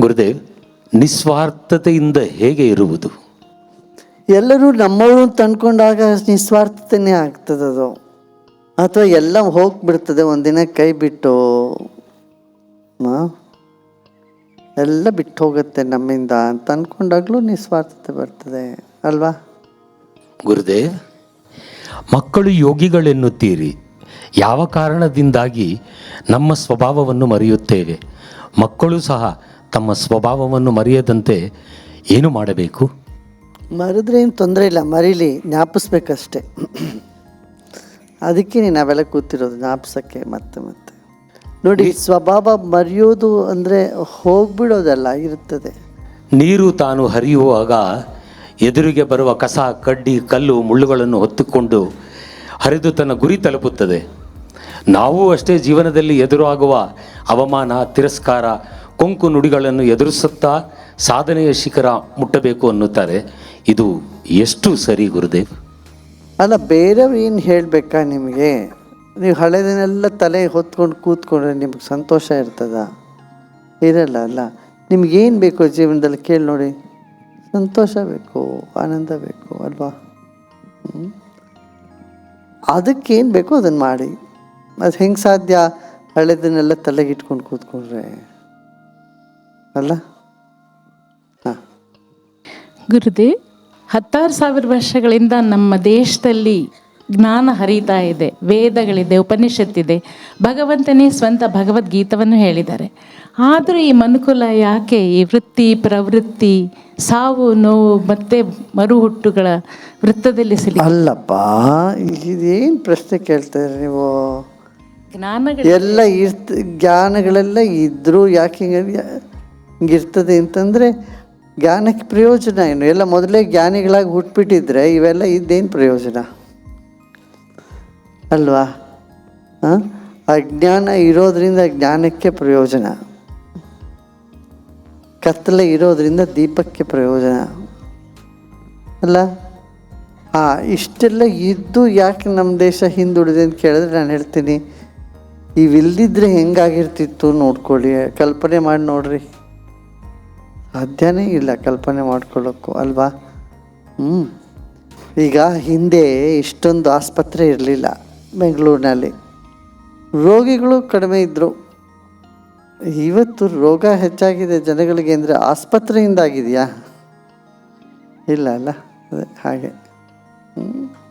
ಗುರುದೇವ್ ನಿಸ್ವಾರ್ಥತೆಯಿಂದ ಹೇಗೆ ಇರುವುದು? ಎಲ್ಲರೂ ನಮ್ಮವರು ಅಂತ ಅಂದ್ಕೊಂಡಾಗ ನಿಸ್ವಾರ್ಥತೆನೇ ಆಗ್ತದದು ಅದು. ಅಥವಾ ಎಲ್ಲ ಹೋಗ್ಬಿಡ್ತದೆ ಒಂದಿನ ಕೈ ಬಿಟ್ಟು? ಎಲ್ಲ ಬಿಟ್ಟು ಹೋಗುತ್ತೆ ನಮ್ಮಿಂದ ಅಂತ ಅಂದ್ಕೊಂಡಾಗಲೂ ನಿಸ್ವಾರ್ಥತೆ ಬರ್ತದೆ ಅಲ್ವಾ? ಗುರುದೇವ್ ಮಕ್ಕಳು ಯೋಗಿಗಳೆನ್ನುತ್ತೀರಿ. ಯಾವ ಕಾರಣದಿಂದಾಗಿ ನಮ್ಮ ಸ್ವಭಾವವನ್ನು ಮರೆಯುತ್ತೇವೆ? ಮಕ್ಕಳು ಸಹ ತಮ್ಮ ಸ್ವಭಾವವನ್ನು ಮರೆಯದಂತೆ ಏನು ಮಾಡಬೇಕು? ಮರೆದ್ರೆ ಏನು ತೊಂದರೆ ಇಲ್ಲ ಮರೀಲಿ ಜ್ಞಾಪಿಸ್ಬೇಕಷ್ಟೆ. ಅದಕ್ಕೆ ನಾವೆಲ್ಲ ಕೂತಿರೋದು ಜ್ಞಾಪಿಸೋಕ್ಕೆ ಮತ್ತೆ ಮತ್ತೆ. ನೋಡಿ ಸ್ವಭಾವ ಮರೆಯೋದು ಅಂದರೆ ಹೋಗ್ಬಿಡೋದಲ್ಲ ಇರುತ್ತದೆ ನೀರು ತಾನು ಹರಿಯುವಾಗ ಎದುರಿಗೆ ಬರುವ ಕಸ ಕಡ್ಡಿ ಕಲ್ಲು ಮುಳ್ಳುಗಳನ್ನು ಹೊತ್ತುಕೊಂಡು ಹರಿದು ತನ್ನ ಗುರಿ ತಲುಪುತ್ತದೆ. ನಾವು ಅಷ್ಟೇ ಜೀವನದಲ್ಲಿ ಎದುರಾಗುವ ಅವಮಾನ ತಿರಸ್ಕಾರ ಕೊಂಕು ನುಡಿಗಳನ್ನು ಎದುರಿಸುತ್ತಾ ಸಾಧನೆಯ ಶಿಖರ ಮುಟ್ಟಬೇಕು ಅನ್ನುತ್ತಾರೆ. ಇದು ಎಷ್ಟು ಸರಿ ಗುರುದೇವ್? ಅಲ್ಲ, ಬೇರೆಯವ್ರು ಏನು ಹೇಳಬೇಕಾ ನಿಮಗೆ? ನೀವು ಹಳೆದನ್ನೆಲ್ಲ ತಲೆ ಹೊತ್ಕೊಂಡು ಕೂತ್ಕೊಂಡ್ರೆ ನಿಮ್ಗೆ ಸಂತೋಷ ಇರ್ತದ? ಇರಲ್ಲ, ಅಲ್ಲ. ನಿಮ್ಗೇನು ಬೇಕು ಜೀವನದಲ್ಲಿ ಕೇಳಿ ನೋಡಿ. ಸಂತೋಷ ಬೇಕು, ಆನಂದ ಬೇಕು, ಅಲ್ವಾ? ಅದಕ್ಕೇನು ಬೇಕೋ ಅದನ್ನು ಮಾಡಿ. ಅದು ಹೆಂಗೆ ಸಾಧ್ಯ? ಹಳೆದನ್ನೆಲ್ಲ ತಲೆಗಿಟ್ಕೊಂಡು ಕೂತ್ಕೊಂಡ್ರೆ. ಅಲ್ಲ? ಹಾಂ. ಗುರುದೇವ್ ಹತ್ತಾರು ಸಾವಿರ ವರ್ಷಗಳಿಂದ ನಮ್ಮ ದೇಶದಲ್ಲಿ ಜ್ಞಾನ ಹರಿತಾ ಇದೆ ವೇದಗಳಿದೆ ಉಪನಿಷತ್ತಿದೆ. ಭಗವಂತನೇ ಸ್ವಂತ ಭಗವದ್ಗೀತವನ್ನು ಹೇಳಿದ್ದಾರೆ. ಆದರೂ ಈ ಮನುಕುಲ ಯಾಕೆ ಈ ವೃತ್ತಿ ಪ್ರವೃತ್ತಿ ಸಾವು ನೋವು ಮತ್ತೆ ಮರುಹುಟ್ಟುಗಳ ವೃತ್ತದಲ್ಲಿ ಸಿಲಿ ಅಲ್ಲಪ್ಪ ಇದೇನು ಪ್ರಶ್ನೆ ಕೇಳ್ತಾರೆ ನೀವು? ಜ್ಞಾನಗಳು ಎಲ್ಲ ಇರ್ತ ಜ್ಞಾನಗಳೆಲ್ಲ ಇದ್ದರೂ ಯಾಕೆ ಹಿಂಗಿರ್ತದೆ ಅಂತಂದರೆ ಜ್ಞಾನಕ್ಕೆ ಪ್ರಯೋಜನ ಏನು? ಎಲ್ಲ ಮೊದಲೇ ಜ್ಞಾನಿಗಳಾಗಿ ಹುಟ್ಬಿಟ್ಟಿದ್ರೆ ಇವೆಲ್ಲ ಇದ್ದೇನು ಪ್ರಯೋಜನ? ಅಲ್ವಾ? ಹಾಂ? ಅಜ್ಞಾನ ಇರೋದ್ರಿಂದ ಜ್ಞಾನಕ್ಕೆ ಪ್ರಯೋಜನ. ಕತ್ತಲೆ ಇರೋದ್ರಿಂದ ದೀಪಕ್ಕೆ ಪ್ರಯೋಜನ. ಅಲ್ಲ? ಹಾಂ ಇಷ್ಟೆಲ್ಲ ಇದ್ದು ಯಾಕೆ ನಮ್ಮ ದೇಶ ಹಿಂದುಳಿದೆ ಅಂತ ಕೇಳಿದ್ರೆ ನಾನು ಹೇಳ್ತೀನಿ. ಇವಿಲ್ದಿದ್ರೆ ಹೆಂಗಾಗಿರ್ತಿತ್ತು ನೋಡ್ಕೊಳ್ಳಿ. ಕಲ್ಪನೆ ಮಾಡಿ ನೋಡ್ರಿ. ಸಾಧ್ಯನೇ ಇಲ್ಲ ಕಲ್ಪನೆ ಮಾಡ್ಕೊಳ್ಳೋಕ್ಕೂ, ಅಲ್ವಾ? ಹ್ಞೂ ಈಗ ಹಿಂದೆ ಇಷ್ಟೊಂದು ಆಸ್ಪತ್ರೆ ಇರಲಿಲ್ಲ ಬೆಂಗಳೂರಿನಲ್ಲಿ. ರೋಗಿಗಳು ಕಡಿಮೆ ಇದ್ದರು ಇವತ್ತು ರೋಗ ಹೆಚ್ಚಾಗಿದೆ ಜನಗಳಿಗೆ ಅಂದರೆ ಆಸ್ಪತ್ರೆಯಿಂದಾಗಿದೆಯಾ? ಇಲ್ಲ ಅಲ್ಲ, ಅದೇ ಹಾಗೆ. ಹ್ಮ್.